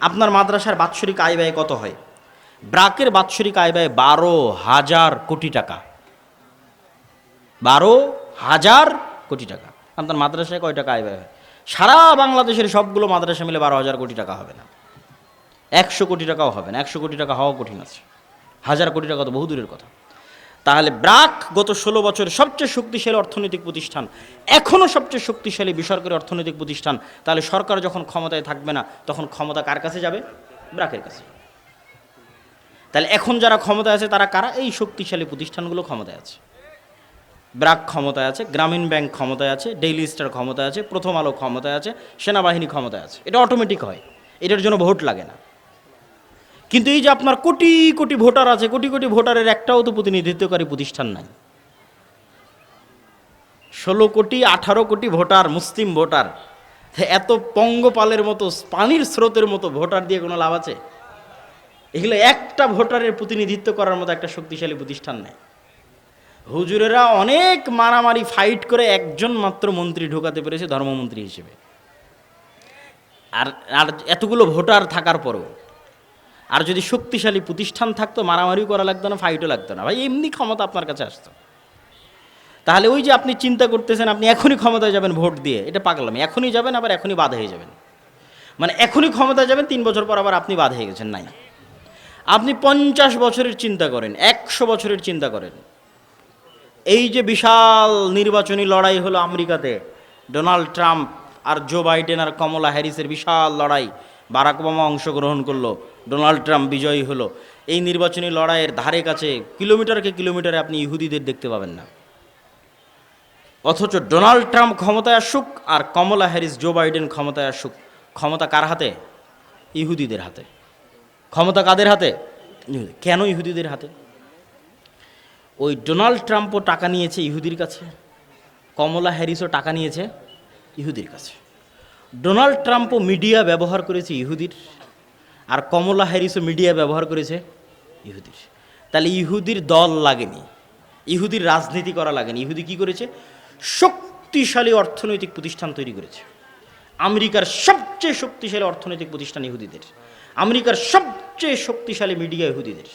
আপনার মাদ্রাসার বাৎসরিক আয় ব্যয় কত হয়? ব্রাকের বাৎসরিক আয় ব্যয় বারো হাজার কোটি টাকা। বারো হাজার কোটি টাকা। আপনার মাদ্রাসায় কয় টাকা আয় ব্যয় হয়? সারা বাংলাদেশের সবগুলো মাদ্রাসা মিলে বারো হাজার কোটি টাকা হবে না। একশো কোটি টাকাও হবে না। একশো কোটি টাকা হওয়া কঠিন আছে। হাজার কোটি টাকা তো বহু দূরের কথা। তাহলে ব্রাক গত ষোলো বছর সবচেয়ে শক্তিশালী অর্থনৈতিক প্রতিষ্ঠান, এখনও সবচেয়ে শক্তিশালী বেসরকারি অর্থনৈতিক প্রতিষ্ঠান, তাহলে সরকার যখন ক্ষমতায় থাকবে না, তখন ক্ষমতা কার কাছে যাবে? ব্রাকের কাছে তাহলে এখন যারা ক্ষমতায় আছে, তারা কারা? এই শক্তিশালী প্রতিষ্ঠানগুলো ক্ষমতায় আছে। ব্রাক ক্ষমতায় আছে, গ্রামীণ ব্যাংক ক্ষমতায় আছে, ডেইলি স্টার ক্ষমতায় আছে, প্রথম আলো ক্ষমতায় আছে, সেনাবাহিনী ক্ষমতায় আছে। এটা অটোমেটিক হয়। এটার জন্য ভোট লাগে না। কিন্তু এই যে আপনার কোটি কোটি ভোটার আছে, কোটি কোটি ভোটারের একটাও তো প্রতিনিধিত্বকারী প্রতিষ্ঠান নাই। ষোলো কোটি, আঠারো কোটি ভোটার, মুসলিম ভোটার, এত পঙ্গপালের মতো, পানির স্রোতের মতো ভোটার দিয়ে কোনো লাভ আছে? এগুলো একটা ভোটারের প্রতিনিধিত্ব করার মতো একটা শক্তিশালী প্রতিষ্ঠান নেই। হুজুরেরা অনেক মারামারি ফাইট করে একজন মাত্র মন্ত্রী ঢোকাতে পেরেছে ধর্মমন্ত্রী হিসেবে। আর আর এতগুলো ভোটার থাকার পরেও আর যদি শক্তিশালী প্রতিষ্ঠান থাকতো, মারামারিও করা লাগতো না ফাইটও লাগতো না। ভাই, এমনি ক্ষমতা আপনার কাছে আসতো। তাহলে ওই যে আপনি চিন্তা করতেছেন, আপনি এখনই ক্ষমতায় যাবেন ভোট দিয়ে, এটা পাগলামি। এখনই যাবেন, আবার এখনই বাধা হয়ে যাবেন। মানে এখনই ক্ষমতায় যাবেন, তিন বছর পর আবার আপনি বাধা হয়ে গেছেন, নাই। আপনি পঞ্চাশ বছরের চিন্তা করেন, একশো বছরের চিন্তা করেন। এই যে বিশাল নির্বাচনী লড়াই হলো আমেরিকাতে, ডোনাল্ড ট্রাম্প আর জো বাইডেন আর কমলা হ্যারিসের বিশাল লড়াই। বারাক ওবামা অংশগ্রহণ করল, ডোনাল্ড ট্রাম্প বিজয়ী হলো। এই নির্বাচনী লড়াইয়ের ধারে কাছে কিলোমিটারকে কিলোমিটারে আপনি ইহুদিদের দেখতে পাবেন না। অথচ ডোনাল্ড ট্রাম্প ক্ষমতায় আসুক আর কমলা হ্যারিস, জো বাইডেন ক্ষমতায় আসুক, ক্ষমতা কার হাতে? ইহুদিদের হাতে। ক্ষমতা কাদের হাতে? কেন ইহুদিদের হাতে? ওই ডোনাল্ড ট্রাম্পও টাকা নিয়েছে ইহুদির কাছে, কমলা হ্যারিসও টাকা নিয়েছে ইহুদির কাছে। ডোনাল্ড ট্রাম্পও মিডিয়া ব্যবহার করেছে ইহুদির, আর কমলা হ্যারিসও মিডিয়া ব্যবহার করেছে ইহুদির। তাহলে ইহুদির দল লাগেনি, ইহুদির রাজনীতি করা লাগেনি। ইহুদি কি করেছে? শক্তিশালী অর্থনৈতিক প্রতিষ্ঠান তৈরি করেছে। আমেরিকার সবচেয়ে শক্তিশালী অর্থনৈতিক প্রতিষ্ঠান ইহুদিদের। আমেরিকার সবচেয়ে শক্তিশালী মিডিয়া ইহুদিদের।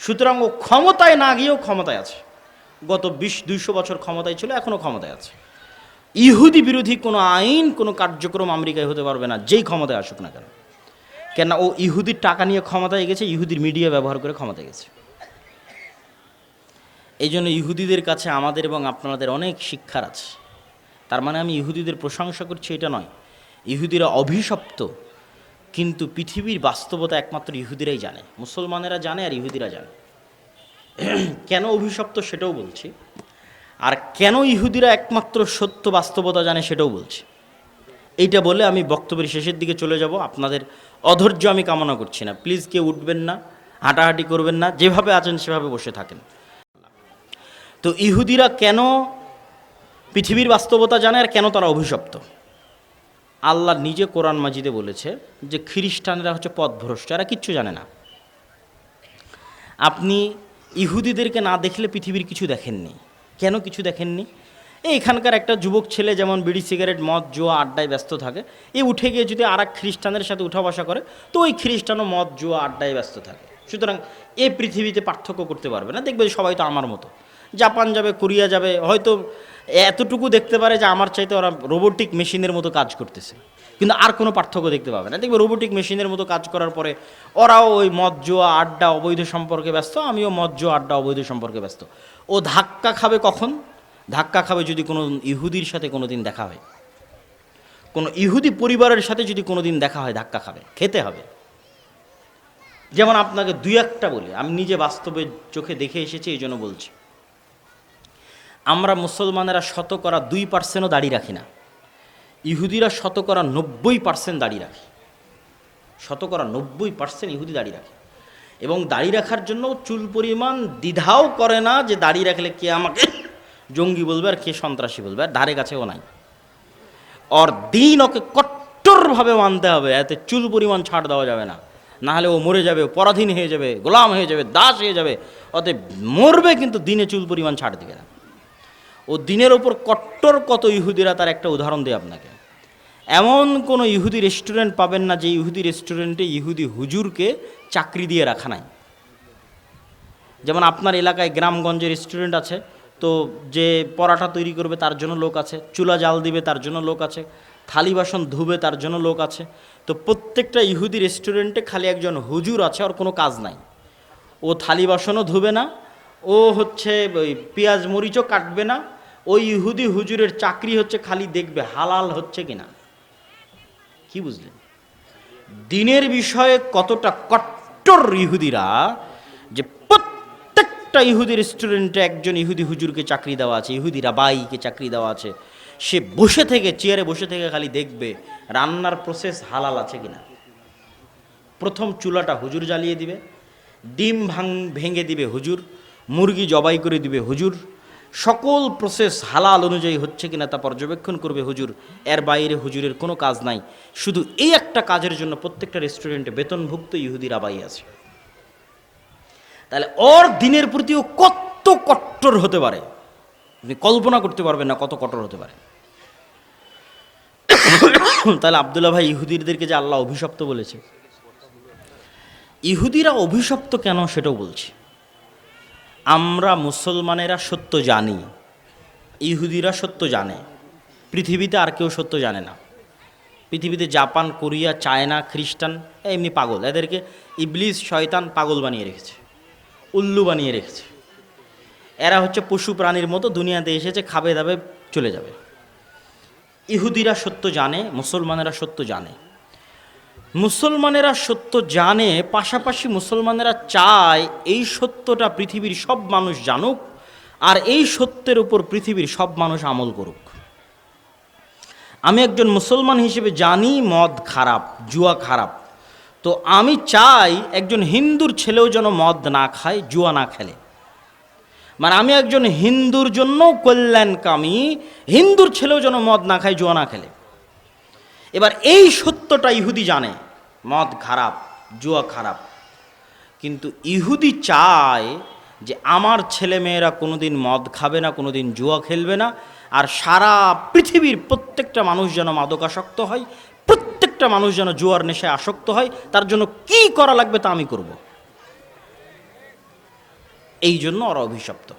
সুতরাং ও ক্ষমতায় না গিয়েও ক্ষমতায় আছে। গত বিশ, দুইশো বছর ক্ষমতায় ছিল এখনও ক্ষমতায় আছে। ইহুদি বিরোধী কোনো আইন, কোনো কার্যক্রম আমেরিকায় হতে পারবে না। যেই ক্ষমতায় আসুক না কেন। কেন ও ইহুদির টাকা নিয়ে ক্ষমতায় গেছে, ইহুদির মিডিয়া ব্যবহার করে ক্ষমতায় গেছে। এই জন্য ইহুদিদের কাছে আমাদের এবং আপনাদের অনেক শিক্ষার আছে। তার মানে আমি ইহুদিদের প্রশংসা করছি, এটা নয়। ইহুদিরা অভিশপ্ত, কিন্তু পৃথিবীর বাস্তবতা একমাত্র ইহুদিরাই জানে। মুসলমানেরা জানে আর ইহুদিরা জানে। কেন অভিশপ্ত সেটাও বলছি। আর কেন ইহুদিরা একমাত্র সত্য বাস্তবতা জানে সেটাও বলছি। এইটা বলে আমি বক্তব্যের শেষের দিকে চলে যাব। আপনাদের অধৈর্য আমি কামনা করছি না। প্লিজ কেউ উঠবেন না, হাঁটাহাঁটি করবেন না, যেভাবে আছেন সেভাবে বসে থাকেন। তো ইহুদিরা কেন পৃথিবীর বাস্তবতা জানে আর কেন তারা অভিশপ্ত? আল্লাহ নিজে কোরআন মাজিদে বলেছে যে খ্রিস্টানরা হচ্ছে পথভ্রষ্ট, এরা কিচ্ছু জানে না। আপনি ইহুদিদেরকে না দেখলে পৃথিবীর কিছু দেখেননি। কেন কিছু দেখেননি? এই এখানকার একটা যুবক ছেলে যেমন বিড়ি, সিগারেট, মদ, জুয়া আড্ডায় ব্যস্ত থাকে, এই উঠে গিয়ে যদি আর খ্রিস্টানের সাথে উঠা বসা করে, তো ওই খ্রিস্টানও মদ, জুয়া আড্ডায় ব্যস্ত থাকে। সুতরাং এ পৃথিবীতে পার্থক্য করতে পারবে না। দেখবে সবাই তো আমার মতো। জাপান যাবে, কোরিয়া যাবে, হয়তো এতটুকু দেখতে পারে যে আমার চাইতে ওরা রোবোটিক মেশিনের মতো কাজ করতেছে। কিন্তু আর কোনো পার্থক্য দেখতে পাবে না। দেখবে রোবোটিক মেশিনের মতো কাজ করার পরে ওরাও ওই মদ, জুয়া, আড্ডা, অবৈধ সম্পর্কে ব্যস্ত, আমিও মদ, জুয়া, আড্ডা, অবৈধ সম্পর্কে ব্যস্ত। ও ধাক্কা খাবে কখন? ধাক্কা খাবে যদি কোনো ইহুদির সাথে কোনো দিন দেখা হয়। কোনো ইহুদি পরিবারের সাথে যদি কোনো দিন দেখা হয়, ধাক্কা খাবে, খেতে হবে। যেমন আপনাকে দুই একটা বলি, আমি নিজে বাস্তবে চোখে দেখে এসেছি, এই জন্য বলছি। আমরা মুসলমানেরা শতকরা দুই পার্সেন্টও দাড়ি রাখি না। ইহুদিরা শতকরা নব্বই পার্সেন্ট দাড়ি রাখে। শতকরা নব্বই পার্সেন্ট ইহুদি দাড়ি রাখে। এবং দাড়ি রাখার জন্য চুল পরিমাণ দ্বিধাও করে না যে দাড়ি রাখলে কে আমাকে জঙ্গি বলবে আর কে সন্ত্রাসী বলবে, আর ধারে কাছেও নাই। ওর দিন ওকে কট্টরভাবে মানতে হবে, এতে চুল পরিমাণ ছাড় দেওয়া যাবে না। না হলে ও মরে যাবে পরাধীন হয়ে যাবে, গোলাম হয়ে যাবে, দাস হয়ে যাবে, অতএব মরবে কিন্তু দিনে চুল পরিমাণ ছাড় দিবে না। ও দিনের ওপর কট্টর কত ইহুদিরা, তার একটা উদাহরণ দেয় আপনাকে। এমন কোনো ইহুদি রেস্টুরেন্ট পাবেন না যে ইহুদি রেস্টুরেন্টে ইহুদি হুজুরকে চাকরি দিয়ে রাখা নাই। যেমন আপনার এলাকায় গ্রামগঞ্জে রেস্টুরেন্ট আছে, তো যে পরাঠা তৈরি করবে তার জন্য লোক আছে, চুলা জাল দিবে তার জন্য লোক আছে, থালি বাসন ধুবে তার জন্য লোক আছে। তো প্রত্যেকটা ইহুদি রেস্টুরেন্টে খালি একজন হুজুর আছে আর কোনো কাজ নাই। ও থালি বাসনও ধুবে না, ও হচ্ছে ওই পেঁয়াজ মরিচও কাটবে না, ওই ইহুদি হুজুরের চাকরি হচ্ছে খালি দেখবে হালাল হচ্ছে কিনা। কি বুঝলেন? দিনের বিষয়ে কতটা কট্টর ইহুদিরা যে প্রত্যেকটা ইহুদি রেস্টুরেন্টে একজন ইহুদি হুজুরকে চাকরি দেওয়া আছে, ইহুদি রাবাইকে চাকরি দেওয়া আছে, সে বসে থেকে চেয়ারে বসে থেকে খালি দেখবে রান্নার প্রসেস হালাল আছে কিনা। প্রথম চুলাটা হুজুর জ্বালিয়ে দিবে, ডিম ভাং ভেঙে দিবে হুজুর, মুরগি জবাই করে দিবে হুজুর সকল প্রসেস হালাল অনুযায়ী হচ্ছে কিনা তা পর্যবেক্ষণ করবে হুজুর। এর বাইরে হুজুরের কোনো কাজ নাই। শুধু এই একটা কাজের জন্য প্রত্যেকটা রেস্টুরেন্টে বেতনভুক্ত ইহুদির আবাই আছে। তাহলে ওর দিনের প্রতিও কত কট্টর হতে পারে? আপনি কল্পনা করতে পারবেন না কত কঠোর হতে পারে। তাহলে আবদুল্লাহ ভাই ইহুদিরদেরকে যে আল্লাহ অভিশপ্ত বলেছে। ইহুদিরা অভিশপ্ত কেন সেটাও বলছি। আমরা মুসলমানেরা সত্য জানি, ইহুদিরা সত্য জানে, পৃথিবীতে আর কেউ সত্য জানে না। পৃথিবীতে জাপান, কোরিয়া, চায়না, খ্রিস্টান, এমনি পাগল। এদেরকে ইবলিস, শয়তান, পাগল বানিয়ে রেখেছে, উল্লু বানিয়ে রেখেছে। এরা হচ্ছে পশু প্রাণীর মতো, দুনিয়াতে এসেছে, খাবে দাবে চলে যাবে। ইহুদিরা সত্য জানে, মুসলমানেরা সত্য জানে। মুসলমানেরা সত্য জানে, পাশাপাশি মুসলমানেরা চায় এই সত্যটা পৃথিবীর সব মানুষ জানুক আর এই সত্যের উপর পৃথিবীর সব মানুষ আমল করুক। আমি একজন মুসলমান হিসেবে জানি মদ খারাপ, জুয়া খারাপ। তো আমি চাই একজন হিন্দুর ছেলেও যেন মদ না খায়, জুয়া না খেলে। মানে আমি একজন হিন্দুর জন্য কল্যাণকামী, হিন্দুর ছেলেও যেন মদ না খায়, জুয়া না খেলে। এবার এই সত্যটা ইহুদি জানে। মদ খারাপ, জুয়া খারাপ। কিন্তু ইহুদি চায় যে আমার ছেলে মেয়েরা কোনোদিন মদ খাবে না, কোনোদিন জুয়া খেলবে না, আর সারা পৃথিবীর প্রত্যেকটা মানুষ যেন মাদকাসক্ত হয়, প্রত্যেকটা মানুষ যেন জুয়ার নেশায় আসক্ত হয়, তার জন্য কি করা লাগবে তা আমি করব। এই জন্য ওরা অভিশপ্ত।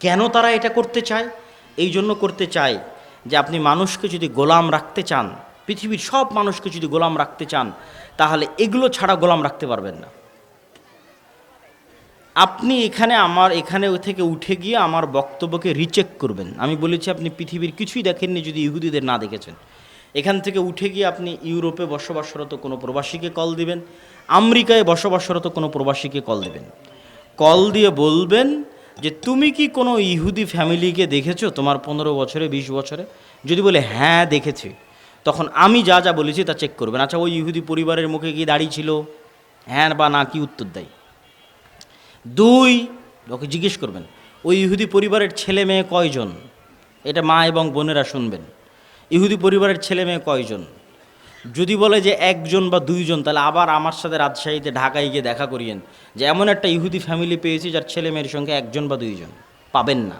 কেন তারা এটা করতে চায়? এই জন্য করতে চায় যে আপনি মানুষকে যদি গোলাম রাখতে চান পৃথিবীর সব মানুষকে যদি গোলাম রাখতে চান, তাহলে এগুলো ছাড়া গোলাম রাখতে পারবেন না। আপনি এখানে আমার, এখানে থেকে উঠে গিয়ে আমার বক্তব্যকে রিচেক করবেন। আমি বলেছি আপনি পৃথিবীর কিছুই দেখেননি যদি ইহুদিদের না দেখেছেন। এখান থেকে উঠে গিয়ে আপনি ইউরোপে বসবাসরত কোনো প্রবাসীকে কল দিবেন, আমেরিকায় বসবাসরত কোনো প্রবাসীকে কল দিবেন। কল দিয়ে বলবেন যে, তুমি কি কোনো ইহুদি ফ্যামিলিকে দেখেছ তোমার পনেরো বছরে, বিশ বছরে? যদি বলে হ্যাঁ দেখেছি। তখন আমি যা যা বলেছি তা চেক করবেন। আচ্ছা ওই ইহুদি পরিবারের মুখে কি দাড়ি ছিল? হ্যাঁ বা না, কি উত্তর দেয়? দুই, ওকে জিজ্ঞেস করবেন, ওই ইহুদি পরিবারের ছেলে মেয়ে কয়জন? এটা মা এবং বোনেরা শুনবেন। ইহুদি পরিবারের ছেলে মেয়ে কয়জন? যদি বলে যে একজন বা দুইজন, তাহলে আবার আমার সাথে রাজশাহীতে ঢাকায় গিয়ে দেখা করিয়েন যে এমন একটা ইহুদি ফ্যামিলি পেয়েছি যার ছেলে মেয়ের সঙ্গে একজন বা দুইজন। পাবেন না।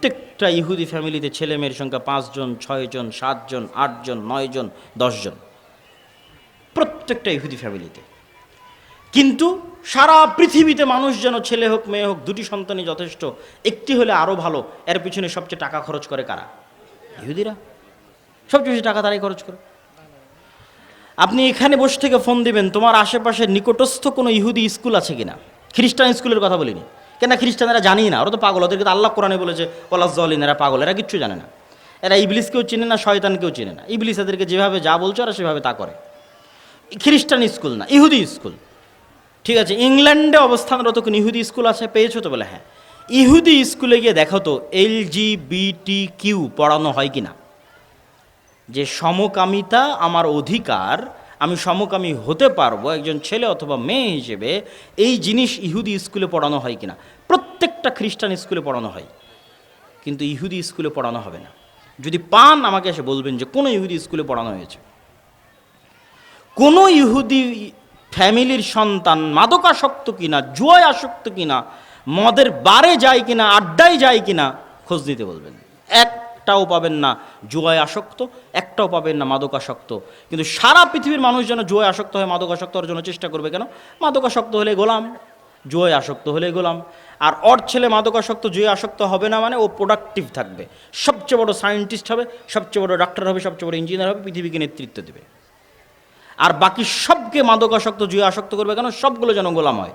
প্রত্যেকটা ইহুদি ফ্যামিলিতে ছেলে মেয়ের সংখ্যা পাঁচজন, ছয়জন, সাতজন, আটজন, নয়জন, দশজন। প্রত্যেকটা ইহুদি ফ্যামিলিতে। কিন্তু সারা পৃথিবীতে মানুষ যেন ছেলে হোক, মেয়ে হোক, দুটি সন্তানই যথেষ্ট, একটি হলে আরও ভালো, এর পিছনে সবচেয়ে টাকা খরচ করে কারা? ইহুদিরা। সবচেয়ে বেশি টাকা তারাই খরচ করে। আপনি এখানে বসে থেকে ফোন দিবেন, তোমার আশেপাশে নিকটস্থ কোনো ইহুদি স্কুল আছে কিনা? খ্রিস্টান স্কুলের কথা বলিনি। কেন খ্রিস্টানেরা জানি না? ওরা তো পাগল। ওদেরকে তো আল্লাহ কোরআনে বলেছে পলাশ জলিন এরা পাগল, এরা কিচ্ছু জানে না। এরা ইবলিসকেও চেনে না, শয়তানকেও চেনে না। ইবলিস এদেরকে যেভাবে যা বলছে, ওরা সেভাবে তা করে। খ্রিস্টান স্কুল না, ইহুদি স্কুল। ঠিক আছে, ইংল্যান্ডে অবস্থানরত কোন ইহুদি স্কুল আছে? পেয়েছ তো বলে হ্যাঁ। ইহুদি স্কুলে গিয়ে দেখো তো, এল জি বিটি কিউ পড়ানো হয় কি না যে সমকামিতা আমার অধিকার আমি সমকামী হতে পারব একজন ছেলে অথবা মেয়ে হিসেবে, এই জিনিস ইহুদি স্কুলে পড়ানো হয় কিনা? প্রত্যেকটা খ্রিস্টান স্কুলে পড়ানো হয়। কিন্তু ইহুদি স্কুলে পড়ানো হবে না। যদি পান, আমাকে এসে বলবেন যে কোনো ইহুদি স্কুলে পড়ানো হয়েছে। কোনো ইহুদি ফ্যামিলির সন্তান মাদকাসক্ত কিনা জুয়ায় আসক্ত কিনা, মদের বারে যায় কিনা, আড্ডায় যায় কিনা, খোঁজ নিতে বলবেন। একটাও পাবেন না জুয়ায় আসক্ত, একটাও পাবেন না মাদকাসক্ত। কিন্তু সারা পৃথিবীর মানুষ যেন জুয়ায় আসক্ত হয় মাদকাসক্ত হওয়ার জন্য চেষ্টা করবে কেন? মাদকাসক্ত হলে গোলাম, জুয়ায় আসক্ত হলে গোলাম। আর অর ছেলে মাদকাসক্ত জুয়ে আসক্ত হবে না মানে ও প্রোডাক্টিভ থাকবে। সবচেয়ে বড় সায়েন্টিস্ট হবে, সবচেয়ে বড় ডাক্তার হবে, সবচেয়ে বড় ইঞ্জিনিয়ার হবে, পৃথিবীকে নেতৃত্ব দেবে। আর বাকি সবকে মাদকাসক্ত জুয়ে আসক্ত করবে কেন? সবগুলো যেন গোলাম হয়।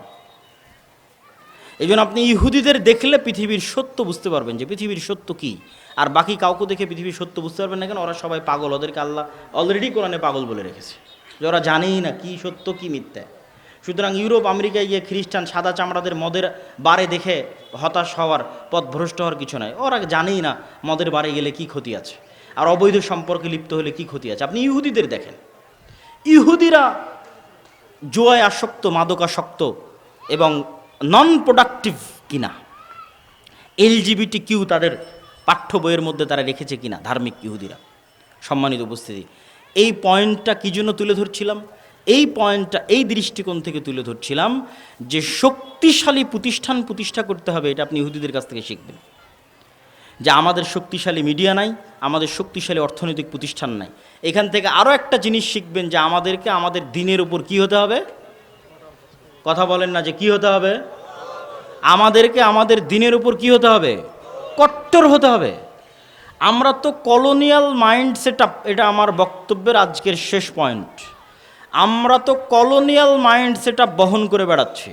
এই জন্য আপনি ইহুদিদের দেখলে পৃথিবীর সত্য বুঝতে পারবেন যে পৃথিবীর সত্য কি। আর বাকি কাউকে দেখে পৃথিবীর সত্য বুঝতে পারবেন না কেন? ওরা সবাই পাগল। ওদেরকে আল্লাহ অলরেডি কোরআনে পাগল বলে রেখেছে। যে ওরা জানেই না কি সত্য, কি মিথ্যা। সুতরাং ইউরোপ, আমেরিকায় গিয়ে খ্রিস্টান সাদা চামড়াদের মদের বারে দেখে হতাশ হওয়ার পথ ভ্রষ্ট হওয়ার কিছু নাই। ওরা জানেই না মদের বারে গেলে কি ক্ষতি আছে। আর অবৈধ সম্পর্কে লিপ্ত হলে কি ক্ষতি আছে? আপনি ইহুদিদের দেখেন। ইহুদিরা জুয়ায় আসক্ত, মাদকাসক্ত এবং নন প্রোডাক্টিভ কিনা এলজিবিটি কিউ তাদের পাঠ্য বইয়ের মধ্যে তারা রেখেছে কিনা? ধার্মিক ইহুদিরা। সম্মানিত উপস্থিতি। এই পয়েন্টটা কী জন্য তুলে ধরছিলাম? এই পয়েন্টটা, এই দৃষ্টিকোণ থেকে তুলে ধরছিলাম যে শক্তিশালী প্রতিষ্ঠান প্রতিষ্ঠা করতে হবে, এটা আপনি ইহুদিদের কাছ থেকে শিখবেন। যে আমাদের শক্তিশালী মিডিয়া নাই, আমাদের শক্তিশালী অর্থনৈতিক প্রতিষ্ঠান নাই। এখান থেকে আরও একটা জিনিস শিখবেন যে আমাদেরকে আমাদের দিনের উপর কি হতে হবে? কথা বলেন না যে কি হতে হবে? আমাদেরকে আমাদের দিনের উপর কি হতে হবে? কট্টর হতে হবে। আমরা তো কলোনিয়াল মাইন্ড সেট এটা আমার বক্তব্যের আজকের শেষ পয়েন্ট আমরা তো কলোনিয়াল মাইন্ড সেট বহন করে বেড়াচ্ছি।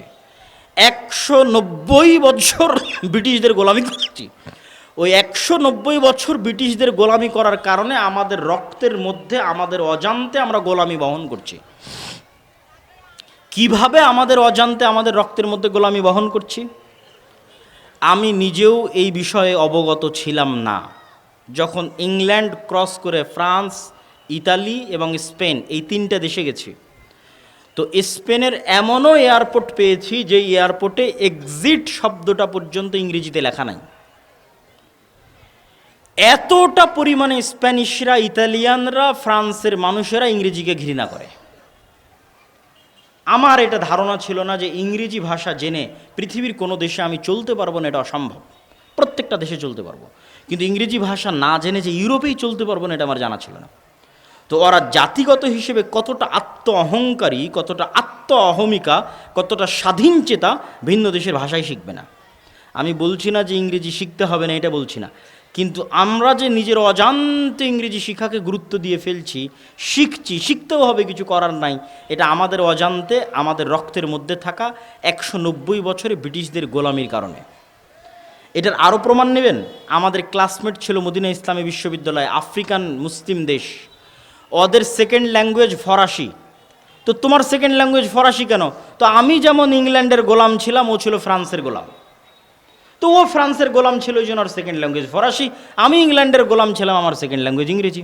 একশো নব্বই বছর ব্রিটিশদের গোলামি করছি। ওই একশো নব্বই বছর ব্রিটিশদের গোলামি করার কারণে আমাদের রক্তের মধ্যে, আমাদের অজান্তে আমরা গোলামি বহন করছি। কীভাবে আমাদের অজান্তে আমাদের রক্তের মধ্যে গোলামি বহন করছি? আমি নিজেও এই বিষয়ে অবগত ছিলাম না। যখন ইংল্যান্ড ক্রস করে ফ্রান্স, ইতালি এবং স্পেন এই তিনটা দেশে গেছি। তো স্পেনের এমনও এয়ারপোর্ট পেয়েছি যে এয়ারপোর্টে এক্সিট শব্দটা পর্যন্ত ইংরেজিতে লেখা নাই। এতটা পরিমাণে স্প্যানিশরা, ইতালিয়ানরা, ফ্রান্সের মানুষেরা ইংরেজিকে ঘৃণা করে। আমার এটা ধারণা ছিল না যে ইংরেজি ভাষা জেনে পৃথিবীর কোনো দেশে আমি চলতে পারব না, এটা অসম্ভব। প্রত্যেকটা দেশে চলতে পারব। কিন্তু ইংরেজি ভাষা না জেনে যে ইউরোপেই চলতে পারব না, এটা আমার জানা ছিল না। তো ওরা জাতিগত হিসেবে কতটা আত্ম অহংকারী কতটা আত্ম অহমিকা কতটা স্বাধীন চেতা ভিন্ন দেশের ভাষাই শিখবে না। আমি বলছি না যে ইংরেজি শিখতে হবে না, এটা বলছি না। কিন্তু আমরা যে নিজের অজান্তে ইংরেজি শিক্ষাকে গুরুত্ব দিয়ে ফেলছি, শিখছি, শিখতেও হবে কিছু করার নাই। এটা আমাদের অজান্তে, আমাদের রক্তের মধ্যে থাকা একশো নব্বই বছরে ব্রিটিশদের গোলামির কারণে। এটার আরও প্রমাণ নেবেন? আমাদের ক্লাসমেট ছিল মদিনা ইসলামী বিশ্ববিদ্যালয়, আফ্রিকান মুসলিম দেশ। ওদের সেকেন্ড ল্যাঙ্গুয়েজ ফরাসি। তো তোমার সেকেন্ড ল্যাঙ্গুয়েজ ফরাসি কেন? তো আমি যেমন ইংল্যান্ডের গোলাম ছিলাম, ও ছিল ফ্রান্সের গোলাম। তো ও ফ্রান্সের গোলাম ছিল ওই জন্য সেকেন্ড ল্যাঙ্গুয়েজ ফরাসি। আমি ইংল্যান্ডের গোলাম ছিলাম, আমার সেকেন্ড ল্যাঙ্গুয়েজ ইংরেজি।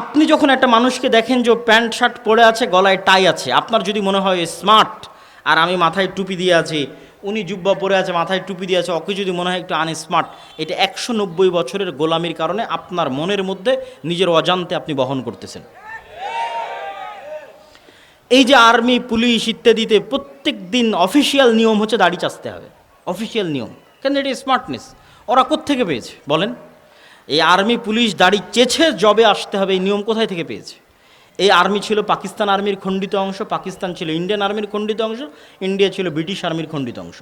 আপনি যখন একটা মানুষকে দেখেন যে প্যান্ট, শার্ট পরে আছে, গলায় টাই আছে, আপনার যদি মনে হয় স্মার্ট আর আমি মাথায় টুপি দিয়ে আছি, উনি জুব্বা পরে আছে, মাথায় টুপি দিয়ে আছে, ওকে যদি মনে হয় একটু আনস্মার্ট এটা একশো নব্বই বছরের গোলামির কারণে আপনার মনের মধ্যে নিজের অজান্তে আপনি বহন করতেছেন। এই যে আর্মি, পুলিশ ইত্যাদিতে প্রত্যেক দিন অফিসিয়াল নিয়ম হচ্ছে দাড়ি চাচতে হবে। অফিসিয়াল নিয়ম। কেন এটা স্মার্টনেস ওরা কোত্থেকে পেয়েছে? বলেন। এই আর্মি, পুলিশ, দাড়ি চেছে জবে আসতে হবে, এই নিয়ম কোথায় থেকে পেয়েছে? এই আর্মি ছিল পাকিস্তান আর্মির খণ্ডিত অংশ, পাকিস্তান ছিল ইন্ডিয়ান আর্মির খণ্ডিত অংশ, ইন্ডিয়া ছিল ব্রিটিশ আর্মির খণ্ডিত অংশ।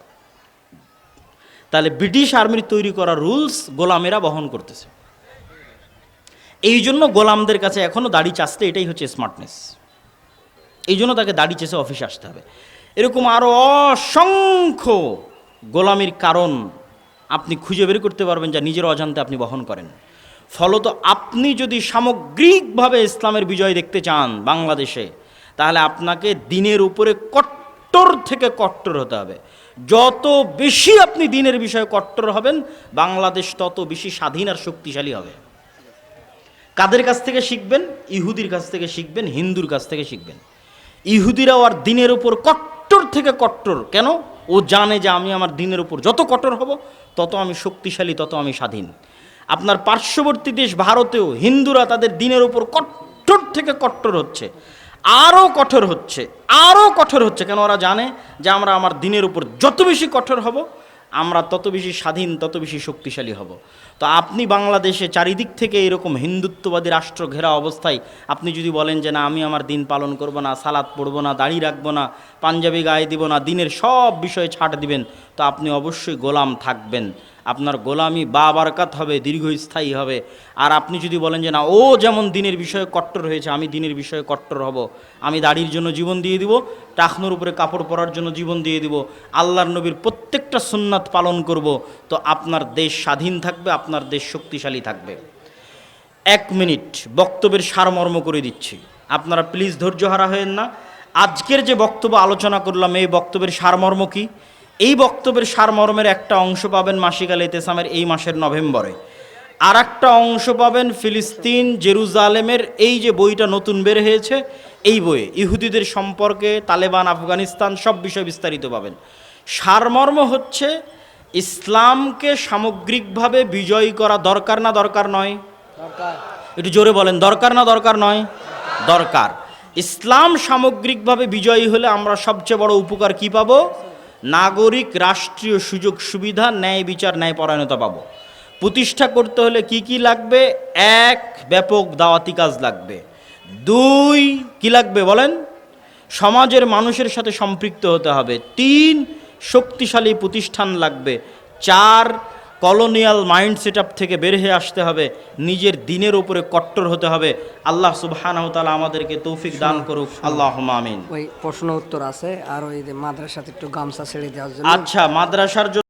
তাহলে ব্রিটিশ আর্মির তৈরি করা রুলস গোলামেরা বহন করতেছে। এই জন্য গোলামদের কাছে এখনও দাড়ি চাচতে এটাই হচ্ছে স্মার্টনেস এই জন্য তাকে দাড়ি চেষে অফিসে আসতে হবে। এরকম আরও অসংখ্য গোলামির কারণ আপনি খুঁজে বের করতে পারবেন যা নিজের অজান্তে আপনি বহন করেন। ফলত আপনি যদি সামগ্রিকভাবে ইসলামের বিজয় দেখতে চান বাংলাদেশে, তাহলে আপনাকে দিনের উপরে কট্টর থেকে কট্টর হতে হবে। যত বেশি আপনি দিনের বিষয়ে কট্টর হবেন, বাংলাদেশ তত বেশি স্বাধীন আর শক্তিশালী হবে। কাদের কাছ থেকে শিখবেন? ইহুদির কাছ থেকে শিখবেন, হিন্দুর কাছ থেকে শিখবেন। ইহুদিরাও আর দিনের উপর কট্টর থেকে কট্টর। কেন? ও জানে যে আমি আমার দিনের উপর যত কঠোর হব, তত আমি শক্তিশালী, তত আমি স্বাধীন। আপনার পার্শ্ববর্তী দেশ ভারতেও হিন্দুরা তাদের দিনের উপর কঠোর থেকে কট্টর হচ্ছে, আরও কঠোর হচ্ছে, আরও কঠোর হচ্ছে। কেন ওরা জানে যে আমরা আমার দিনের উপর যত বেশি কঠোর হব আমরা তত বেশি স্বাধীন, তত বেশি শক্তিশালী হব। তো আপনি বাংলাদেশে চারিদিক থেকে এরকম হিন্দুত্ববাদী রাষ্ট্র ঘেরা অবস্থায় আপনি যদি বলেন যে, না, আমি আমার দিন পালন করব না সালাদ পড়ব না, দাড়ি রাখব না, পাঞ্জাবি গায়ে দিব না, দিনের সব বিষয়ে ছাড় দিবেন, তো আপনি অবশ্যই গোলাম থাকবেন। আপনার গোলামি বা বারকাত হবে, দীর্ঘস্থায়ী হবে। আর আপনি যদি বলেন যে, না, ও যেমন দিনের বিষয়ে কট্টর হয়েছে, আমি দিনের বিষয়ে কট্টর হব। আমি দাড়ির জন্য জীবন দিয়ে দিব টাকনোর উপরে কাপড় পরার জন্য জীবন দিয়ে দিব, আল্লাহর নবীর প্রত্যেকটা সুন্নাত পালন করব, তো আপনার দেশ স্বাধীন থাকবে, আপনার দেশ শক্তিশালী থাকবে। এক মিনিট, বক্তব্যের সারমর্ম করে দিচ্ছি। আপনারা প্লিজ ধৈর্য হারা হয়েন না। আজকের যে বক্তব্য আলোচনা করলাম, এই বক্তব্যের সারমর্ম কি? এই বক্তব্যের সারমর্মের একটা অংশ পাবেন মাসিক আল ইতেসামের এই মাসের নভেম্বরে। আর একটা অংশ পাবেন ফিলিস্তিন জেরুজালেমের এই যে বইটা নতুন বের হয়েছে এই বইয়ে। ইহুদিদের সম্পর্কে তালেবান আফগানিস্তান সব বিষয় বিস্তারিত পাবেন। সারমর্ম হচ্ছে ইসলামকে সামগ্রিকভাবে বিজয়ী করা দরকার না দরকার নয়? একটু জোরে বলেন দরকার না দরকার নয়? দরকার। ইসলাম সামগ্রিকভাবে বিজয়ী হলে আমরা সবচেয়ে বড় উপকার কি পাবো? নাগরিক রাষ্ট্রীয় সুযোগ সুবিধা, ন্যায় বিচার, ন্যায় পরায়ণতা পাবো। প্রতিষ্ঠা করতে হলে কি কি লাগবে? এক, ব্যাপক দাওয়াতি কাজ লাগবে। দুই, কি লাগবে বলেন? সমাজের মানুষের সাথে সম্পৃক্ত হতে হবে। তিন, শক্তিশালী প্রতিষ্ঠান লাগবে। চার কলোনিয়াল মাইন্ড সেট থেকে বের হয়ে আসতে হবে। নিজের দিনের উপরে কট্টর হতে হবে। আল্লাহ সুবাহ আমাদেরকে তৌফিক দান করুক। আল্লাহ আমিন। ওই প্রশ্ন উত্তর আছে আর ওই যে মাদ্রাসাতে একটু গামছা ছেড়ে দেওয়া জন্য। আচ্ছা মাদ্রাসার জন্য